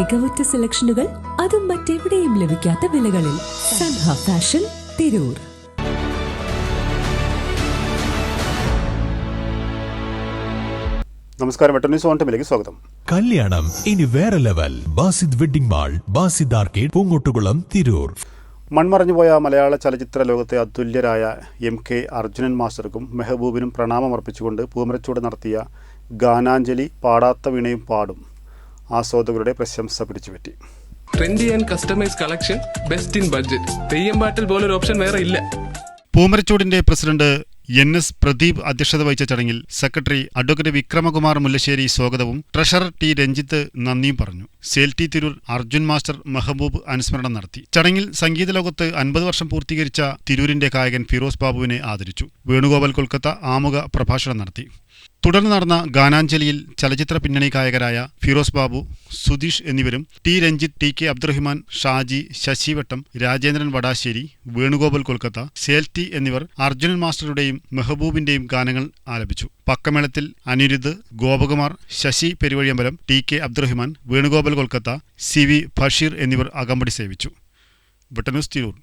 മികവുറ്റ സെലക്ഷനുകൾ അതും മറ്റെവിടെയും ലഭിക്കാത്ത വിലകളിൽ സൻഹ ഫാഷൻ തിരൂർ. നമസ്കാരം ന്യൂസ് സ്വാഗതം. കല്യാണം ഇനി വേറെ level. Basid wedding mall Basid arcade Poongottukulam Tirur. മൺമറഞ്ഞുപോയ മലയാള ചലച്ചിത്ര ലോകത്തെ അതുല്യരായ എം കെ അർജുനൻ മാസ്റ്റർക്കും മെഹബൂബിനും പ്രണാമം അർപ്പിച്ചുകൊണ്ട് പൂമരച്ചൂട് നടത്തിയ ഗാനാഞ്ജലി പാടാത്ത വീണയും പാടും. ആസ്വാദകരുടെ പ്രശംസ പിടിച്ചുപറ്റി. Trendy and customise collection best in budget theyyam പാട്ടിൽ പോലൊരു ഓപ്ഷൻ വേറെ ഇല്ല. പൂമരച്ചൂടിന്റെ പ്രസിഡന്റ് എൻ എസ് പ്രദീപ് അധ്യക്ഷത വഹിച്ച ചടങ്ങിൽ സെക്രട്ടറി അഡ്വക്കേറ്റ് വിക്രമകുമാർ മുല്ലശ്ശേരി സ്വാഗതവും ട്രഷറർ ടി രഞ്ജിത്ത് നന്ദിയും പറഞ്ഞു. സേൽ ടി തിരൂർ അർജുൻ മാസ്റ്റർ മെഹബൂബ് അനുസ്മരണം നടത്തി. ചടങ്ങിൽ സംഗീത ലോകത്ത് അൻപത് വർഷം പൂർത്തീകരിച്ച തിരൂരിന്റെ ഗായകൻ ഫിറോസ് ബാബുവിനെ ആദരിച്ചു. വേണുഗോപാൽ കൊൽക്കത്ത ആമുഖ പ്രഭാഷണം നടത്തി. തുടർന്ന് നടന്ന ഗാനാഞ്ജലിയിൽ ചലച്ചിത്ര പിന്നണി ഗായകരായ ഫിറോസ് ബാബു സുധീഷ് എന്നിവരും T Ranjith T K Abdurahiman Shaji Sasivattam Rajendran Vadasseri Venugopal Kolkata sale T എന്നിവർ അർജുനൻ മാസ്റ്ററുടെയും മെഹബൂബിന്റെയും ഗാനങ്ങൾ ആലപിച്ചു. പക്കമേളത്തിൽ Anirudh Gopakumar Sasi Peruvazhiyambalam T K Abdurahiman Venugopal Kolkata C V Basheer എന്നിവർ അകമ്പടി സേവിച്ചു. വെട്ടന്യൂസ് തിരൂർ.